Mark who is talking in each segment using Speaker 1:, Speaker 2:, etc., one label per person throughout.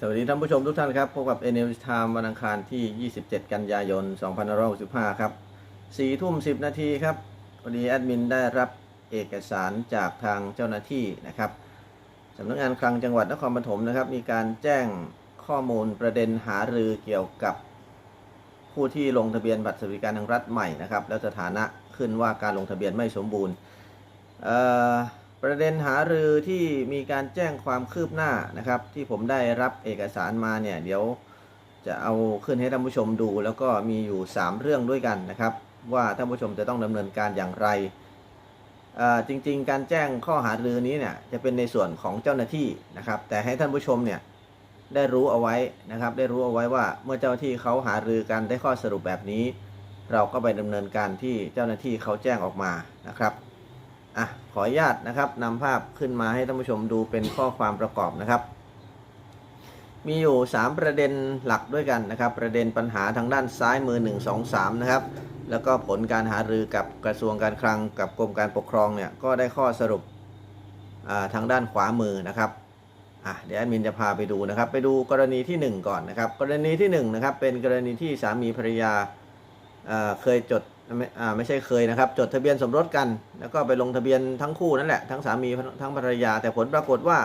Speaker 1: สวัสดีท่านผู้ชมทุกท่านครับพบกับ NL Time วันอังคารที่ 27 กันยายน 2565 ครับ4ทุ่ม 10 นาทีครับวันนี้แอดมินได้รับเอกสารจากทางเจ้าหน้าที่นะครับสำนักงานคลังจังหวัดนครปฐมนะครับ มีการแจ้งข้อมูลประเด็นหารือเกี่ยวกับ ผู้ที่ลงทะเบียนบัตรสวัสดิการแห่งรัฐใหม่นะครับ แล้วสถานะขึ้นว่าการลงทะเบียนไม่สมบูรณ์เอ่อ ประเด็นหารือที่มีการแจ้งความคืบหน้านะครับ ที่ผมได้รับเอกสารมาเนี่ยเดี๋ยวจะเอาขึ้นให้ท่านผู้ชมดู แล้วก็มีอยู่ 3 เรื่องด้วยกันนะครับ ว่าท่านผู้ชมจะต้องดำเนินการอย่างไรจริง ๆ การแจ้งข้อหารือนี้เนี่ยจะเป็นในส่วนของเจ้าหน้าที่นะครับ แต่ให้ท่านผู้ชมเนี่ยได้รู้เอาไว้นะครับ ได้รู้เอาไว้ว่าเมื่อเจ้าหน้าที่เขาหารือกันได้ข้อสรุปแบบนี้ เราก็ไปดำเนินการที่เจ้าหน้าที่เขาแจ้งออกมานะครับ อะขออนุญาตนะครับนำภาพขึ้นมาให้ท่านผู้ชมดูเป็นข้อความประกอบนะครับ มีอยู่ 3 ประเด็นหลักด้วยกันนะครับ ประเด็นปัญหาทางด้านซ้ายมือ 1 2 3 นะครับ แล้วก็ผลการหารือกับกระทรวงการคลังกับกรมการปกครองเนี่ยก็ได้ข้อสรุปทางด้านขวามือนะครับอะเดี๋ยวแอดมินจะพาไปดูนะครับ ไปดูกรณีทีหนึ่1 ก่อนนะครับ กรณีที่1นะครับเป็นกรณีที่สามีภรรยาเคยจด ไม่อ่าไม่ใช่เคยนะครับ จดทะเบียนสมรสกัน แล้วก็ไปลงทะเบียนทั้งคู่นั่นแหละทั้งสามีทั้งภรรยา แต่ผลปรากฏว่า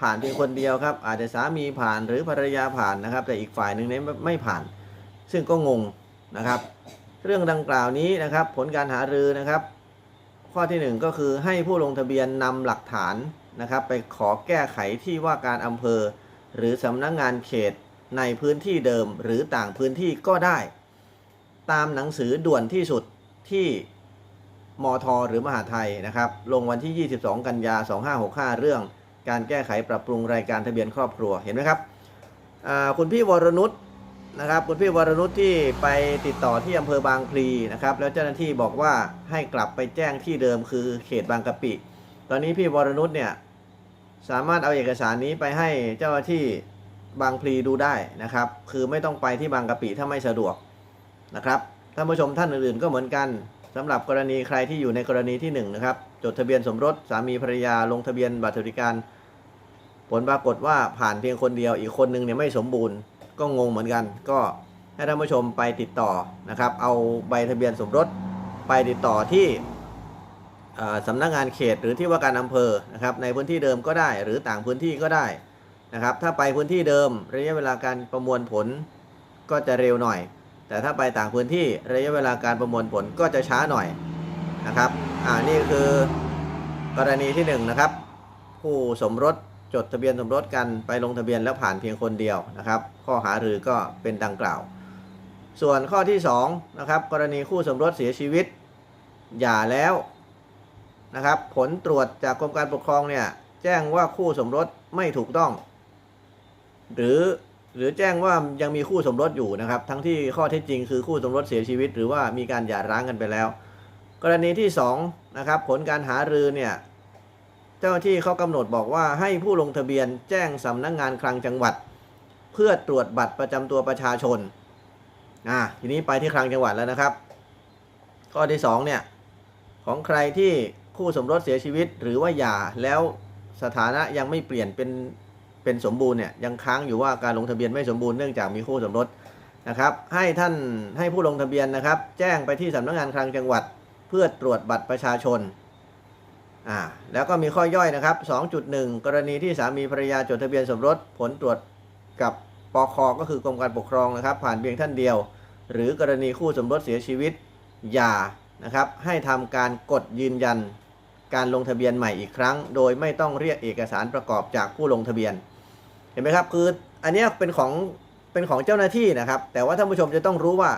Speaker 1: ผ่านเพียงคนเดียวครับ อาจจะสามีผ่านหรือภรรยาผ่านนะครับ แต่อีกฝ่ายหนึ่งนี่ยไม่ผ่าน ซึ่งก็งงนะครับ เรื่องดังกล่าวนี้นะครับ ผลการหารือนะครับ ข้อที่หนึ่งก็คือให้ผู้ลงทะเบียนนำหลักฐานนะครับ ไปขอแก้ไขที่ว่าการอำเภอ หรือสำนักงงานเขตในพื้นที่เดิมหรือต่างพื้นที่ก็ได้ ตามหนังสือด่วนที่สุดที่มทหรือมหาไทยนะครับ ลงวันที่ 22 กันยา 2565 เรื่อง การแก้ไขปรับปรุงรายการทะเบียนครอบครัวเห็นไหมครับคุณพี่วรนุชนะครับคุณพี่วรนุชที่ไปติดต่อที่อำเภอบางพลีนะครับ แล้วเจ้าหน้าที่บอกว่าให้กลับไปแจ้งที่เดิมคือเขตบางกะปิ ตอนนี้พี่วรนุชเนี่ยสามารถเอาเอกสารนี้ไปให้เจ้าหน้าที่บางพลีดูได้นะครับ คือไม่ต้องไปที่บางกะปิถ้าไม่สะดวก นะครับท่านผู้ชมท่านอื่นๆก็เหมือนกันสำหรับกรณีใครที่อยู่ในกรณีที่1นงนะครับจดทะเบียนสมรสสามีภรรยาลงทะเบียนบัตรสวัสดิการ ผลปรากฏว่าผ่านเพียงคนเดียวอีกคนนึงเนี่ยไม่สมบูรณ์ ก็งงเหมือนกัน ก็ให้ท่านผู้ชมไปติดต่อนะครับ เอาใบทะเบียนสมรสไปติดต่อที่สำนักงานเขตหรือที่ว่าการอำเภอนะครับในพื้นที่เดิมก็ได้ หรือต่างพื้นที่ก็ได้นะครับ ถ้าไปพื้นที่เดิมระยะเวลาการประมวลผลก็จะเร็วหน่อย แต่ถ้าไปต่างพื้นที่ระยะเวลาการประมวลผลก็จะช้าหน่อยนะครับ อ่านี่คือกรณีที่1นงนะครับ ผู้สมรสจดทะเบียนสมรสกันไปลงทะเบียนแล้วผ่านเพียงคนเดียวนะครับ ข้อหารือก็เป็นดังกล่าว ส่วนข้อที่2นะครับกรณีคู่สมรสเสียชีวิตหย่าแล้วนะครับ ผลตรวจจากกรมการปกครองเนี่ยแจ้งว่าคู่สมรสไม่ถูกต้อง หรือ หรือแจ้งว่ายังมีคู่สมรสอยู่นะครับ ทั้งที่ข้อเท็จจริงคือคู่สมรสเสียชีวิต หรือว่ามีการหย่าร้างกันไปแล้ว กรณีที่2นะครับผลการหารือเนี่ยเจ้าหน้าที่เขากำหนดบอกว่าให้ผู้ลงทะเบียนแจ้งสำนักงงานคลังจังหวัด เพื่อตรวจบัตรประจำตัวประชาชนอ่าทีนี้ไปที่คลังจังหวัดแล้วนะครับ ข้อที่2เนี่ยของใครที่คู่สมรสเสียชีวิตหรือว่าหย่าแล้วสถานะยังไม่เปลี่ยนเป็น เป็นสมบูรณ์เนี่ยยังค้างอยู่ว่าการลงทะเบียนไม่สมบูรณ์เนื่องจากมีคู่สมรสนะครับให้ท่านให้ผู้ลงทะเบียนนะครับ แจ้งไปที่สำนักงานคลังจังหวัด เพื่อตรวจบัตรประชาชนอ่าแล้วก็มีข้อย่อยนะครับ 2.1 กรณีที่สามีภรรยาจดทะเบียนสมรส ผลตรวจกับปคก็คือกรมการปกครองนะครับ ผ่านเพียงท่านเดียว หรือกรณีคู่สมรสเสียชีวิตอย่านะครับ ให้ทำการกดยืนยัน การลงทะเบียนใหม่อีกครั้ง โดยไม่ต้องเรียกเอกสารประกอบจากผู้ลงทะเบียน เห็นไหมครับ คืออันนี้เป็นของเป็นของเจ้าหน้าที่นะครับ แต่ว่าท่านผู้ชมจะต้องรู้ว่า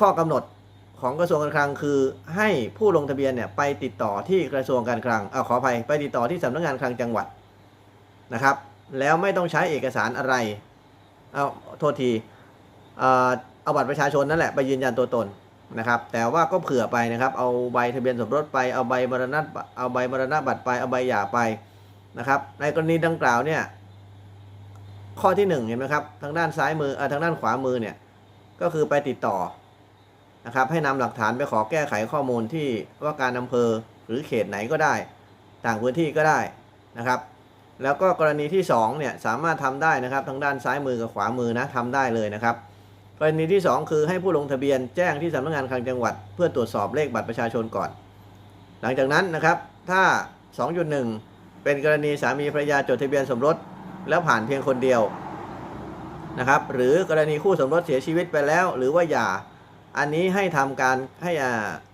Speaker 1: ข้อกำหนดของกระทรวงการคลังคือให้ผู้ลงทะเบียนเนี่ยไปติดต่อที่กระทรวงการคลังเอาขออภัยไปติดต่อที่สำนักงานคลังจังหวัดนะครับ แล้วไม่ต้องใช้เอกสารอะไรเอาโทษทีอ่อเอาบัตรประชาชนนั่นแหละไปยืนยันตัวตนนะครับ แต่ว่าก็เผื่อไปนะครับ เอาใบทะเบียนสมรสไปเอาใบมรณะเอาใบมรณะบัตรไปเอาใบหย่าไป นะครับ ในกรณีดังกล่าวเนี่ย ข้อที่หนึ่งเห็นไหมครับ ทางด้านซ้ายมือเออทางด้านขวามือเนี่ย ก็คือไปติดต่อนะครับ ให้นำหลักฐานไปขอแก้ไขข้อมูลที่ว่าการอำเภอหรือเขตไหนก็ได้ ต่างพื้นที่ก็ได้นะครับ แล้วก็กรณีที่2เนี่ยสามารถทำได้นะครับทั้งด้านซ้ายมือกับขวามือนะทำได้เลยนะครับกรณีที่ 2 คือให้ผู้ลงทะเบียนแจ้งที่สำนักงานคลังจังหวัด เพื่อตรวจสอบเลขบัตรประชาชนก่อน หลังจากนั้นนะครับ ถ้า 2.1 เป็นกรณีสามีภรรยาจดทะเบียนสมรส แล้วผ่านเพียงคนเดียวนะครับ หรือกรณีคู่สมรสเสียชีวิตไปแล้ว หรือว่าหย่า อันนี้ให้ทำการให้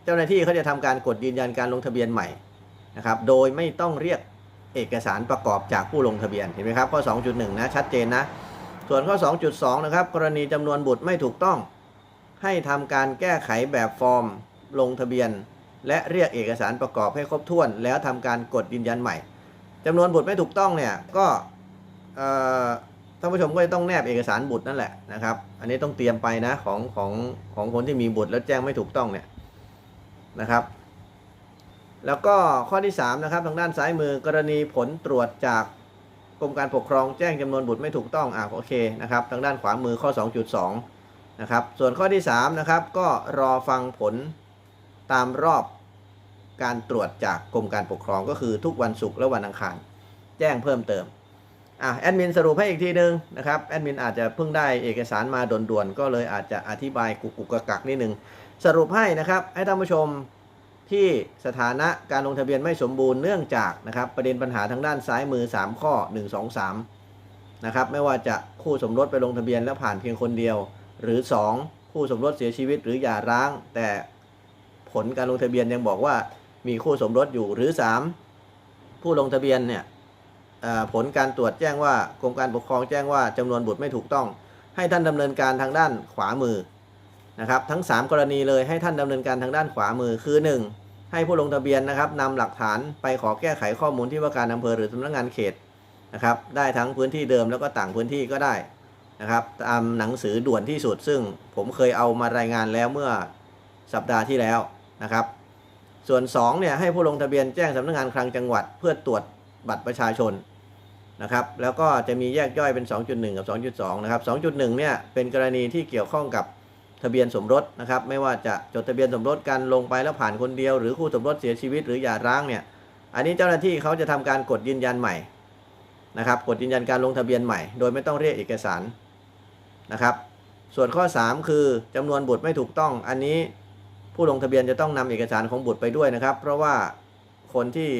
Speaker 1: เจ้าหน้าที่เขาจะทำการกดยืนยันการลงทะเบียนใหม่นะครับ โดยไม่ต้องเรียกเอกสารประกอบจากผู้ลงทะเบียนเห็นไหมครับข้อ 2.1 นะชัดเจนนะส่วนข้อ 2.2 นะครับ กรณีจำนวนบุตรไม่ถูกต้อง ให้ทำการแก้ไขแบบฟอร์มลงทะเบียน และเรียกเอกสารประกอบให้ครบถ้วน แล้วทำการกดยืนยันใหม่ จำนวนบุตรไม่ถูกต้องเนี่ยก็ท่านผู้ชมก็จะต้องแนบเอกสารบุตรนั่นแหละนะครับ อันนี้ต้องเตรียมไปนะของของของคนที่มีบุตรแล้วแจ้งไม่ถูกต้องเนี่ยนะครับ แล้วก็ข้อที่3นะครับทางด้านซ้ายมือกรณีผลตรวจจากกรมการปกครองแจ้งจำนวนบุตรไม่ถูกต้องอ่าโอเคนะครับทางด้านขวามือข้อ 2.2 นะครับ ส่วนข้อที่3นะครับก็รอฟังผลตามรอบ การตรวจจากกรมการปกครองก็คือทุกวันศุกร์และวันอังคาร แจ้งเพิ่มเติมอะแอดมินสรุปให้อีกทีนึงนะครับแอดมินอาจจะเพิ่งได้เอกสารมาด่วนๆก็เลยอาจจะอธิบายกุกกุกกักนิดนึงสรุปให้นะครับให้ท่านผู้ชมที่สถานะการลงทะเบียนไม่สมบูรณ์เนื่องจากนะครับประเด็นปัญหาทางด้านซ้ายมือ 3 ข้อ 1 2 3นะครับไม่ว่าจะคู่สมรสไปลงทะเบียนแล้วผ่านเพียงคนเดียว หรือ 2 คู่สมรสเสียชีวิตหรือหย่าร้าง แต่ผลการลงทะเบียนยังบอกว่า มีคู่สมรสอยู่หรือ 3 ผู้ลงทะเบียนเนี่ยผลการตรวจแจ้งว่ากรมการปกครองแจ้งว่าจำนวนบุตรไม่ถูกต้อง ให้ท่านดำเนินการทางด้านขวามือนะครับทั้ง 3 กรณีเลยให้ท่านดำเนินการทางด้านขวามือคือ 1 ให้ผู้ลงทะเบียนนะครับนำหลักฐานไปขอแก้ไขข้อมูลที่ว่าการอำเภอหรือสำนักงานเขตนะครับได้ทั้งพื้นที่เดิมแล้วก็ต่างพื้นที่ก็ได้นะครับตามหนังสือด่วนที่สุด ซึ่งผมเคยเอามารายงานแล้วเมื่อสัปดาห์ที่แล้วนะครับ ส่วน2เนี่ยให้ผู้ลงทะเบียนแจ้งสำนักงานคลังจังหวัด เพื่อตรวจบัตรประชาชนนะครับ แล้วก็จะมีแยกย่อยเป็น 2.1 กับ 2.2 นะครับ 2.1 เนี่ยเป็นกรณีที่เกี่ยวข้องกับทะเบียนสมรสนะครับ ไม่ว่าจะจดทะเบียนสมรสกันลงไปแล้วผ่านคนเดียว หรือคู่สมรสเสียชีวิตหรือหย่าร้างเนี่ย อันนี้เจ้าหน้าที่เขาจะทำการกดยืนยันใหม่นะครับ กดยืนยันการลงทะเบียนใหม่ โดยไม่ต้องเรียกเอกสารนะครับ ส่วนข้อ 3 คือจำนวนบุตรไม่ถูกต้อง อันนี้ ผู้ลงทะเบียนจะต้องนำเอกสารของบุตรไปด้วยนะครับ เพราะว่าคนที่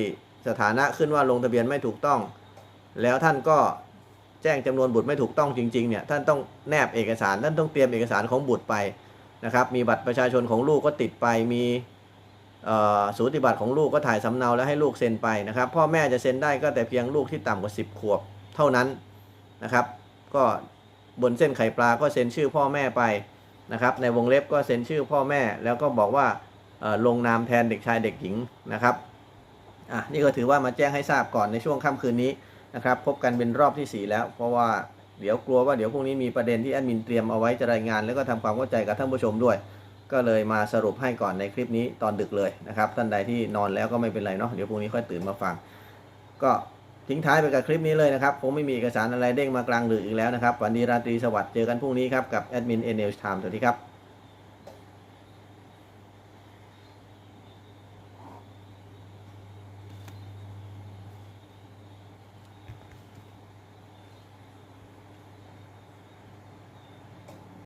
Speaker 1: สถานะขึ้นว่าลงทะเบียนไม่ถูกต้อง แล้วท่านก็แจ้งจำนวนบุตรไม่ถูกต้องจริงๆเนี่ยท่านต้องแนบเอกสารท่านต้องเตรียมเอกสารของบุตรไปนะครับ มีบัตรประชาชนของลูกก็ติดไปมีสูติบัตรของลูกก็ถ่ายสำเนาแล้วให้ลูกเซ็นไปนะครับ พ่อแม่จะเซ็นได้ก็แต่เพียงลูกที่ต่ำกว่า 10 ขวบเท่านั้นนะครับ ก็บนเส้นไข่ปลาก็เซ็นชื่อพ่อแม่ไป นะครับในวงเล็บก็เซ็นชื่อพ่อแม่ แล้วก็บอกว่าลงนามแทนเด็กชายเด็กหญิงนะครับอะนี่ก็ถือว่ามาแจ้งให้ทราบก่อนในช่วงค่ำคืนนี้นะครับพบกันเป็นรอบที่ 4 แล้ว เพราะว่าเดี๋ยวกลัวว่าเดี๋ยวพรุ่งนี้มีประเด็นที่แอดมินเตรียมเอาไว้จะรายงาน แล้วก็ทำความเข้าใจกับท่านผู้ชมด้วย ก็เลยมาสรุปให้ก่อนในคลิปนี้ตอนดึกเลยนะครับท่านใดที่นอนแล้วก็ไม่เป็นไรเนาะเดี๋ยวพรุ่งนี้ค่อยตื่นมาฟัง ก็ ทิ้งท้ายไปกับคลิปนี้เลยนะครับคงไม่มีเอกสารอะไรเด้งมากลางดึกอีกแล้วนะครับวันดีราตรีสวัสดิ์เจอกันพรุ่งนี้ครับกับแอดมินเอเนลไทม์สวัสดีครับ